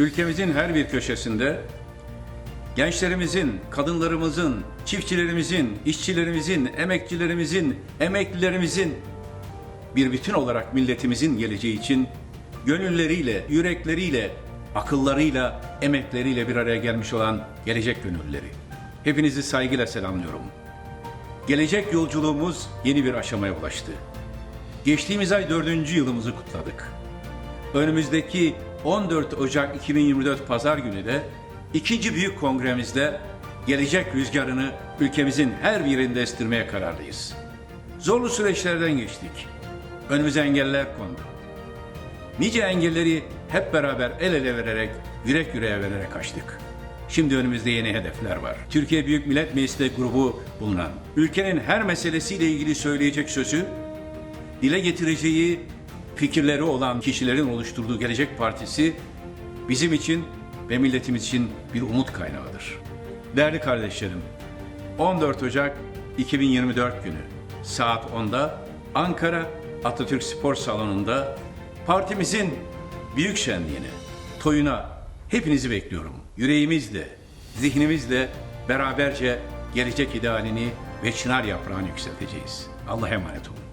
ülkemizin her bir köşesinde gençlerimizin, kadınlarımızın, çiftçilerimizin, işçilerimizin, emekçilerimizin, emeklilerimizin bir bütün olarak milletimizin geleceği için gönülleriyle, yürekleriyle, akıllarıyla, emekleriyle bir araya gelmiş olan gelecek gönüllüleri. Hepinizi saygıyla selamlıyorum. Gelecek yolculuğumuz yeni bir aşamaya ulaştı. Geçtiğimiz ay dördüncü yılımızı kutladık. Önümüzdeki 14 Ocak 2024 Pazar günü de ikinci büyük kongremizde gelecek rüzgarını ülkemizin her bir yerinde estirmeye kararlıyız. Zorlu süreçlerden geçtik. Önümüze engeller kondu. Nice engelleri hep beraber el ele vererek, yürek yüreğe vererek aştık. Şimdi önümüzde yeni hedefler var. Türkiye Büyük Millet Meclisi grubu bulunan, ülkenin her meselesiyle ilgili söyleyecek sözü, dile getireceği fikirleri olan kişilerin oluşturduğu Gelecek Partisi bizim için ve milletimiz için bir umut kaynağıdır. Değerli kardeşlerim, 14 Ocak 2024 günü saat 10'da Ankara Atatürk Spor Salonu'nda partimizin büyük şenliğine, toyuna hepinizi bekliyorum. Yüreğimizle, zihnimizle beraberce gelecek idealini ve çınar yaprağını yükselteceğiz. Allah'a emanet olun.